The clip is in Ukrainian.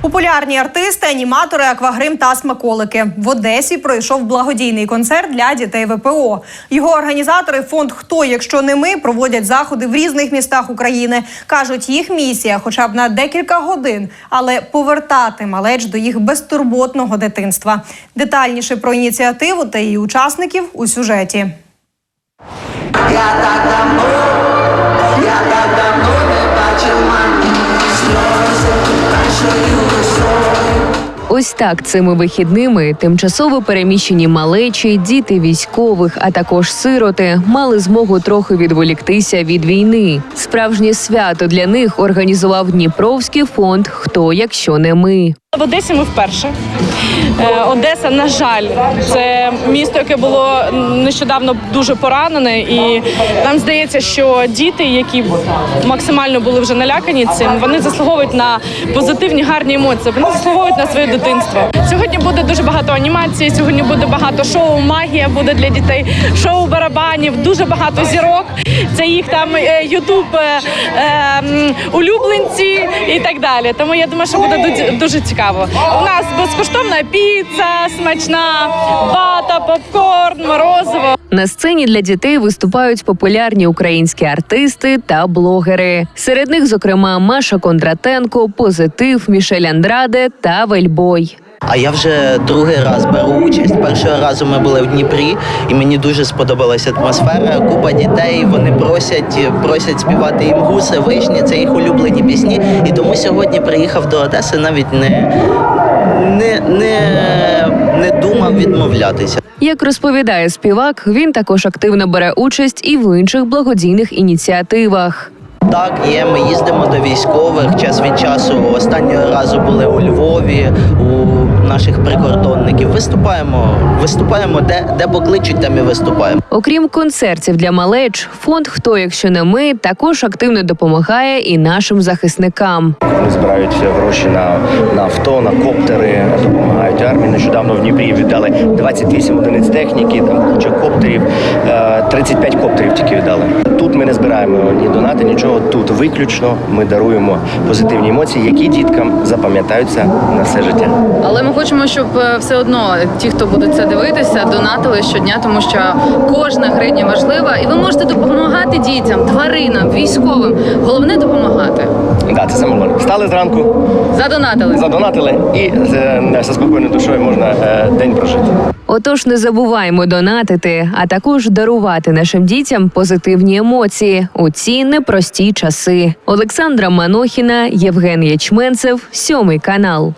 Популярні артисти, аніматори, аквагрим та смаколики. В Одесі пройшов благодійний концерт для дітей ВПО. Його організатори фонд Хто, якщо не ми, проводять заходи в різних містах України. кажуть, їх місія, хоча б на декілька годин, але повертати малеч до їх безтурботного дитинства. Детальніше про ініціативу та її учасників у сюжеті. Я Ось так цими вихідними тимчасово переміщені малечі, діти військових, а також сироти мали змогу трохи відволіктися від війни. Справжнє свято для них організував Дніпровський фонд Хто, якщо не ми. В Одесі ми вперше. Е, Одеса, на жаль, це місто, яке було нещодавно дуже поранене, і нам здається, що діти, які максимально були вже налякані цим, вони заслуговують на позитивні гарні емоції. Вони заслуговують на своє дитинство. Сьогодні буде дуже багато анімації. Сьогодні буде багато шоу. Магія буде для дітей, шоу барабанів, дуже багато зірок. Це їх там е, ютуб е, улюбленці і так далі. Тому я думаю, що буде дуже- дуже цікаво. У нас безкоштовна піца, смачна вата, попкорн, морозиво. На сцені для дітей виступають популярні українські артисти та блогери. Серед них, зокрема, Маша Кондратенко, Позитив, Мішель Андраде та Вельбой. А я вже другий раз беру участь. Першого разу ми були в Дніпрі, і мені дуже сподобалася атмосфера. Купа дітей вони просять, просять співати їм гуси, вишні. Це їх улюблені пісні. І тому сьогодні приїхав до Одеси, навіть не, не, не, не думав відмовлятися. Як розповідає співак, він також активно бере участь і в інших благодійних ініціативах. Так, є. Ми їздимо до військових час від часу. Останнього разу були у Львові у наших прикордонників. Виступаємо, виступаємо де, де покличуть, там і виступаємо. Окрім концертів для малеч, фонд Хто, якщо не ми, також активно допомагає і нашим захисникам. Вони збирають гроші на, на авто, на коптери, допомагають армії. Нещодавно в Дніпрі віддали 28 одиниць техніки, там куча коптерів, е, 35 коптерів тільки віддали. Тут ми не збираємо ні донати, нічого. Тут виключно ми даруємо позитивні емоції, які діткам запам'ятаються на все життя. Але ми хочемо, щоб е, все одно ті, хто будуть це дивитися, донатили щодня, тому що кожна гривня важлива, і ви можете допомагати дітям, тваринам, військовим. Головне допомагати. Да, це саме головне. Встали зранку, Задонатили. задонатили і з, зі спокійною душою можна е, день прожити. Отож, не забуваємо донатити, а також дарувати нашим дітям позитивні емоції у ці непрості часи. Олександра Манохіна, Євген Ячменцев, сьомий канал.